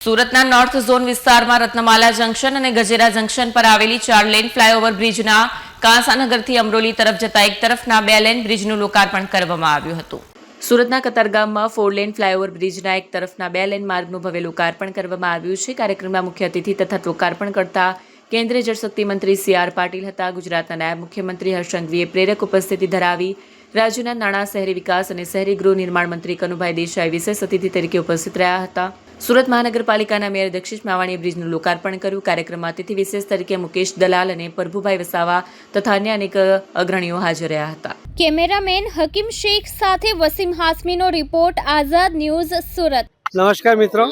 સુરતના north zone વિસ્તારમાં રત્નમાલા junction અને ગજેરા જંકશન પર આવેલી ચાર લેન ફ્લાયઓવર બ્રિજના કાંસાનગરથી અમરોલી તરફ જતા એક તરફના બે લેન બ્રિજનું લોકાર્પણ કરવામાં આવ્યું હતું. સુરતના કતારગામમાં ફોર લેન ફ્લાયઓવર બ્રિજના એક તરફના બે લેન માર્ગનું ભવ્ય લોકાર્પણ કરવામાં આવ્યું છે. કાર્યક્રમના મુખ્ય અતિથિ તથા લોકાર્પણ કરતા કેન્દ્રીય જળશક્તિ મંત્રી સી આર પાટીલ હતા. ગુજરાતના નાયબ મુખ્યમંત્રી હર્ષંગવીએ પ્રેરક ઉપસ્થિતિ ધરાવી રાજ્યના નાણાં, શહેરી વિકાસ અને શહેરી ગૃહ નિર્માણ મંત્રી કનુભાઈ દેસાઈ વિશેષ અતિથિ તરીકે ઉપસ્થિત રહ્યા હતા. સુરત મહાનગરપાલિકાના મેયર દક્ષિશ માવાણીએ બ્રિજનું લોકાર્પણ કર્યું. કાર્યક્રમમાં અતિથિ વિશેષ તરીકે મુકેશ દલાલ અને પ્રભુભાઈ વસાવા તથા અન્ય અનેક અગ્રણીઓ હાજર રહ્યા હતા. કેમેરામેન હકીમ શેખ સાથે વસીમ હાસમીનો રિપોર્ટ આઝાદ ન્યૂઝ સુરત. નમસ્કાર મિત્રો.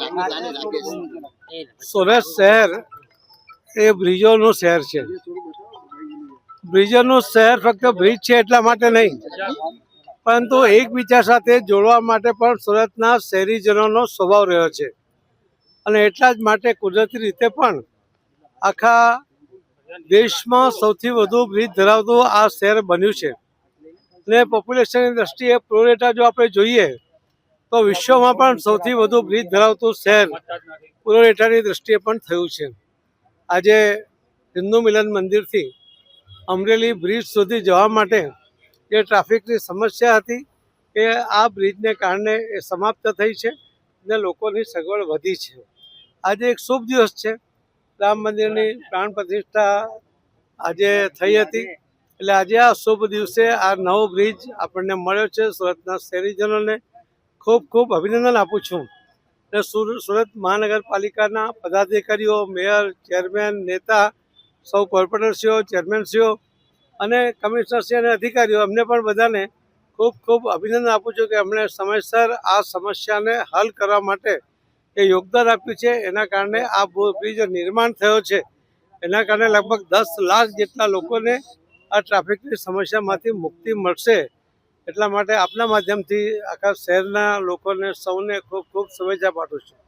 સુરત શહેર એ બ્રિજોનું શહેર છે. બ્રિજોનું શહેર ફક્ત બ્રિજ છે એટલા માટે નહીં પરંતુ એકબીજા સાથે જોડવા માટે પણ સુરતના શહેરીજનોનો સ્વભાવ રહ્યો છે. અને એટલા જ માટે કુદરતી રીતે પણ આખા દેશમાં સૌથી વધુ બ્રિજ ધરાવતું આ શહેર બન્યું છે. ને પોપ્યુલેશનની દ્રષ્ટિએ પ્રોરેટા જો આપણે જોઈએ, તો વિશ્વમાં પણ સૌથી વધુ બ્રિજ ધરાવતું શહેર પ્રોરેટાની રેટાની દ્રષ્ટિએ પણ થયું છે. આજે હિન્દુ મિલન મંદિરથી અમરેલી બ્રિજ સુધી જવા માટે જે ટ્રાફિકની સમસ્યા હતી, એ આ બ્રિજને કારણે એ સમાપ્ત થઈ છે. ને લોકોની સગવડ વધી છે. આજે એક શુભ દિવસ છે. રામ મંદિરની પ્રાણ પ્રતિષ્ઠા આજે થઈ હતી. એટલે આજે આ શુભ દિવસે આ નવો બ્રિજ આપણને મળ્યો છે. સુરતના શહેરીજનોને ખૂબ ખૂબ અભિનંદન આપું છું. સુર- સુરત મહાનગરપાલિકાના પદાધિકારીઓ, મેયર, ચેરમેન, નેતા, સૌ કોર્પોરેટરશ્રીઓ, ચેરમેનશ્રીઓ અને કમિશનરશ્રી અને અધિકારીઓ, અમને પણ બધાને ખૂબ ખૂબ અભિનંદન આપું છું કે અમને સમયસર આ સમસ્યાને હલ કરવા માટે એ યોગદાન આપ્યું છે. એના કારણે આ બ્રિજ નિર્માણ થયો છે. એના કારણે લગભગ દસ લાખ જેટલા લોકોને આ ટ્રાફિકની સમસ્યામાંથી મુક્તિ મળશે. એટલા માટે આપના માધ્યમથી આખા શહેરના લોકોને સૌને ખૂબ ખૂબ શુભેચ્છા પાઠવું છું.